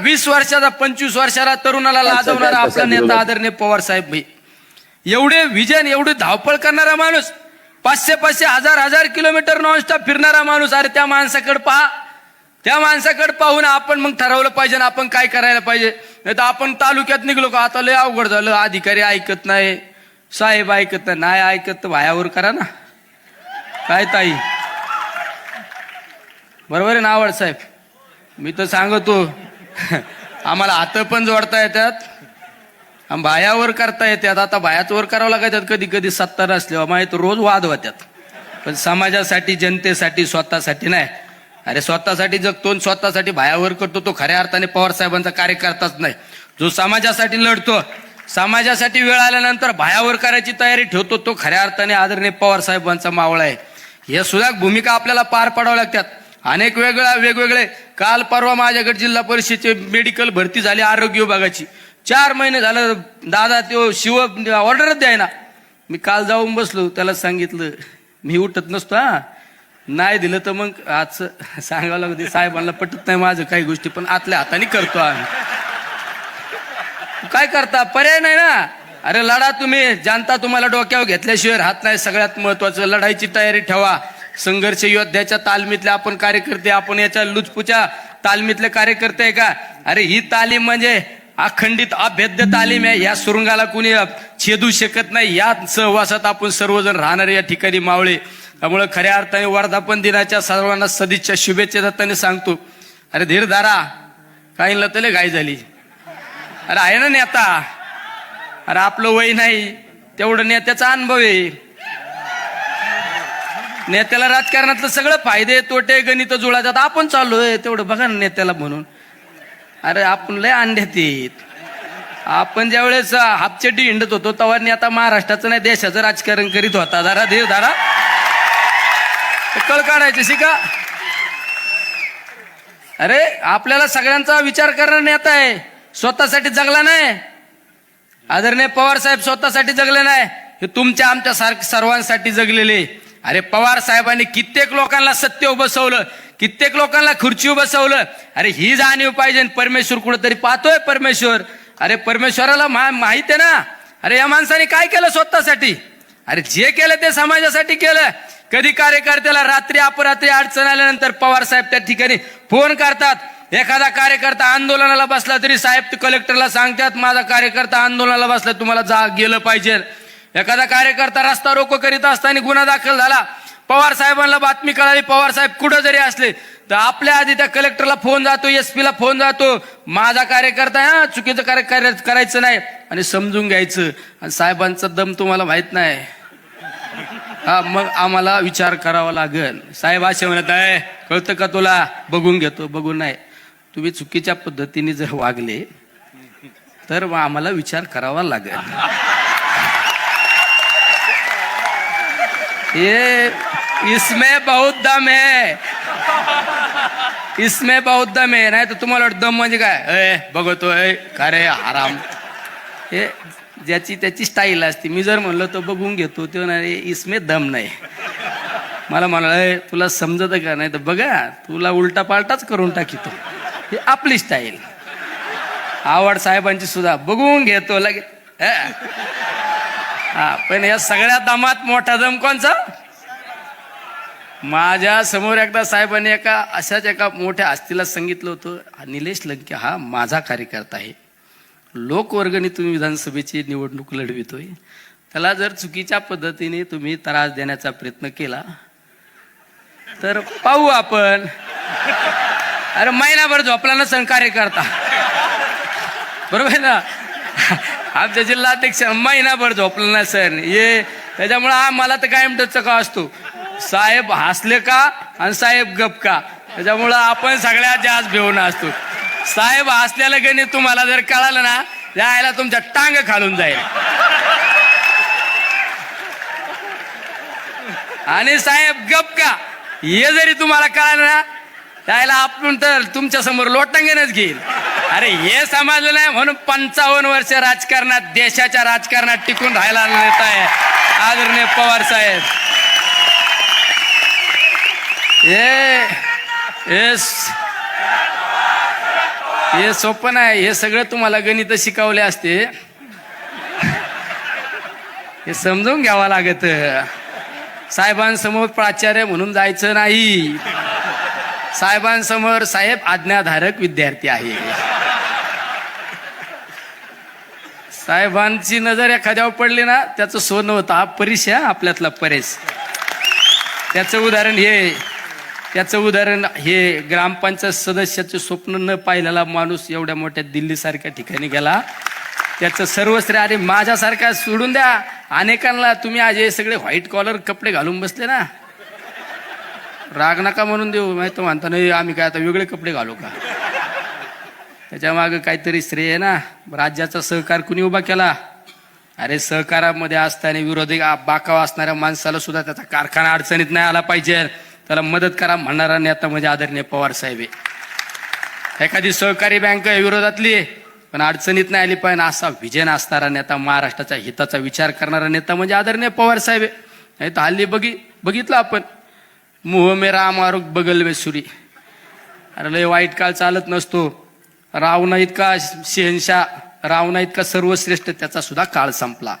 वीस वर्षाचा पंचवीस वर्षाला तरुणाला लाजवणारा आपला नेता आदरणीय पवार साहेब भाई. एवढे विजन एवढे धावपळ करणारा माणूस पाचशे पाचशे हजार हजार किलोमीटर नॉनस्टॉप फिरणारा माणूस अरे त्या माणसाकडे पहा. त्या माणसाकडे पाहून आपण मग ठरवलं पाहिजे ना आपण काय करायला पाहिजे. नाही तर आपण तालुक्यात निघलो का आता लय अवघड झालं. अधिकारी ऐकत नाही साहेब ऐकत नाही. नाही ऐकत तर भायावर करा ना. काय ताई? बरोबर आहे ना आवड साहेब? मी तर सांगतो आम्हाला हात पण जोडता येतात. बायावर करता येतात. आता बायाच वर करावं लागतात कधी कधी सत्ता असल्यावर माहीत रोज वाद होत्यात. पण समाजासाठी जनतेसाठी स्वतःसाठी नाही. अरे स्वतःसाठी जगतो स्वतःसाठी भायावर करतो तो खऱ्या अर्थाने पवार साहेबांचा कार्यकर्ताच नाही. जो समाजासाठी लढतो समाजासाठी वेळ आल्यानंतर भायावर करायची तयारी ठेवतो तो खऱ्या अर्थाने आदरणीय पवार साहेबांचा मावळा आहे. या सुद्धा भूमिका आपल्याला पार पाडाव्या लागतात. अनेक वेगळ्या वेगवेगळे. काल परवा माझ्याकडे जिल्हा परिषदेचे मेडिकल भरती झाली आरोग्य विभागाची. चार महिने झालं दादा तो शिव ऑर्डरच द्यायना. मी काल जाऊन बसलो त्याला सांगितलं मी उठत नसतो हा. नाही दिलं तर मग आज सांगावं लागते साहेबांना पटत नाही माझं काही गोष्टी पण आतल्या हाताने करतो आम्ही. काय करता? पर्याय नाही ना. अरे लढा तुम्ही जनता तुम्हाला डोक्यावर घेतल्याशिवाय राहत नाही. सगळ्यात महत्वाचं लढाईची तयारी ठेवा. संघर्ष योद्ध्याच्या तालमीतले आपण कार्यकर्ते आपण याच्या लुचपुच्या तालमीतले कार्यकर्ते आहे का? अरे ही तालीम म्हणजे अखंडित अभेद्य तालीम आहे. या सुरुंगाला कुणी छेदू शकत नाही. या सहवासात आपण सर्वजण राहणार या ठिकाणी मावळे. त्यामुळे खऱ्या अर्थाने वर्धापन दिनाच्या सर्वांना सदिच्छा शुभेच्छा दत्ताने सांगतो. अरे धीर धारा काही लतले घाई झाली. अरे आहे ना नेता? अरे आपलं वय नाही. तेवढं नेत्याचा अनुभव आहे. नेत्याला राजकारणातलं सगळं फायदे तोटे गणित जुळातात. आपण चाललोय तेवढं बघा ना नेत्याला म्हणून. अरे आपण लय अंड्यात येत आपण ज्यावेळेस हापचेटी हिंडत होतो तेव्हा नेता महाराष्ट्राचं नाही देशाचं राजकारण करीत होता. जरा देव धारा कळ काढायचे शिका. अरे आपल्याला सगळ्यांचा विचार करणार नेता आहे. स्वतःसाठी जगला नाही. आदरणीय पवार साहेब स्वतःसाठी जगले नाही. हे तुमच्या आमच्या सारख सर्वांसाठी जगलेले. अरे पवार साहेबांनी कित्येक लोकांना सत्य बसवलं कित्येक लोकांना खुर्ची बसवलं अरे ही जाणीव पाहिजे परमेश्वर कुठेतरी पाहतोय परमेश्वर. अरे परमेश्वराला मा माहीत आहे ना? अरे या माणसाने काय केलं स्वतःसाठी? अरे जे केलं ते समाजासाठी केलं. कधी कार्यकर्त्याला रात्री अपरात्री अडचण आल्यानंतर पवार साहेब त्या ठिकाणी फोन करतात. एखादा कार्यकर्ता आंदोलनाला बसला तरी साहेब ते कलेक्टरला सांगतात माझा कार्यकर्ता आंदोलनाला बसला तुम्हाला जा गेलं पाहिजे. एखादा कार्यकर्ता रस्ता रोको करीत असताना गुन्हा दाखल झाला. पवार साहेबांना बातमी कळाली पवार साहेब कुठं जरी असले तर आपल्या आधी त्या कलेक्टरला फोन जातो एस पीला फोन जातो. माझा कार्यकर्ता हा चुकीचं कार्य कार्य करायचं नाही. आणि समजून घ्यायचं. आणि साहेबांचा दम तुम्हाला माहीत नाही. हा मग आम्हाला विचार करावा लागेल. साहेब असे म्हणत आहे कळतं का तुला? बघून घेतो बघून नाही. तुम्ही चुकीच्या पद्धतीने जर वागले तर मग आम्हाला विचार करावा लागेल. ये इसमें बहुत दम है। इसमें बहुत दम है नाही तर तुम्हाला वाटतं दम म्हणजे काय अय बघतो ए आराम। हे ज्याची त्याची स्टाईल असते. मी जर म्हणलं तो बघून घेतो तो नाही इसमे दम नाही. मला म्हणाल तुला समजत का नाही? तर बघा तुला उलटा पालटाच करून टाकितो. हे आपली स्टाईल आवड साहेबांची सुद्धा. बघून घेतो लगेच. हा. पण या सगळ्या दमात मोठा दम कोणचा? माझ्यासमोर एकदा साहेबांनी एका अशाच एका मोठ्या आस्तीला सांगितलं होतं निलेश लंके हा माझा कार्यकर्ता आहे. लोकवर्गणी तुम्ही विधानसभेची निवडणूक लढवितोय. त्याला जर चुकीच्या पद्धतीने तुम्ही त्रास देण्याचा प्रयत्न केला तर पाहू आपण. अरे महिनाभर झोपला नसेल कार्यकर्ता. बरोबर आहे ना? आमच्या जिल्हाध्यक्ष महिनाभर झोपला सर. ये त्याच्यामुळे हा मला तर कायम टचका असतो? साहेब हसले का आणि साहेब गप का? त्याच्यामुळं आपण सगळ्यात जास्त भेऊन असतो. साहेब हसल्याला गणित तुम्हाला जर कळालं ना यायला तुमच्या टांग खालून जाईल. आणि साहेब गप का? हे जरी तुम्हाला कळालं ना त्याला आपण तर तुमच्यासमोर लोटांगणच घेईल. अरे हे समजलं नाही म्हणून पंचावन्न वर्ष राजकारणात देशाच्या राजकारणात टिकून राहायला नेता आहे. आदरणीय पवार साहेब. ए हे सोपं नाही हे सगळं तुम्हाला गणित शिकवले असते. हे समजून घ्यावं लागत. साहेबांसमोर प्राचार्य म्हणून जायचं नाही. साहेबांसमोर साहेब आज्ञाधारक विद्यार्थी आहे. साहेबांची नजर एखाद्यावर पडली ना त्याचं सोनं होतं. हा परीश आहे आपल्यातला परेश त्याचं उदाहरण हे. त्याचं उदाहरण हे ग्रामपंचायत सदस्याचे स्वप्न न पाहिलेला माणूस एवढ्या मोठ्या दिल्लीसारख्या ठिकाणी गेला. त्याचं सर्वश्रेय अरे माझ्यासारखा सोडून द्या. अनेकांना तुम्ही आज हे सगळे व्हाईट कॉलर कपडे घालून बसले ना. राग नका म्हणून देऊ. माहिती म्हणता नाही आम्ही काय आता वेगळे कपडे घालू का? त्याच्यामागं काहीतरी श्रेय आहे ना? राज्याचा सहकार कुणी उभा केला? अरे सहकारामध्ये असताना विरोधी बाकाव असणाऱ्या माणसाला सुद्धा त्याचा कारखाना अडचणीत नाही आला पाहिजे. त्याला मदत करा म्हणणारा नेता म्हणजे आदरणीय पवार साहेब आहे. एखादी सहकारी बँक आहे विरोधातली आहे, पण अडचणीत नाही आली पाहिजे. असा विजन असणारा नेता महाराष्ट्राच्या हिताचा विचार करणारा नेता म्हणजे आदरणीय पवार साहेब नाही तर हल्ली बघी बघितलं आपण. मोह मेरा आरोग्य बगल वेसुरी अरे लय वाईट काळ चालत नसतो. रावणा इतका शहनशाह रावणा इतका सर्वश्रेष्ठ त्याचा सुद्धा काळ संपला.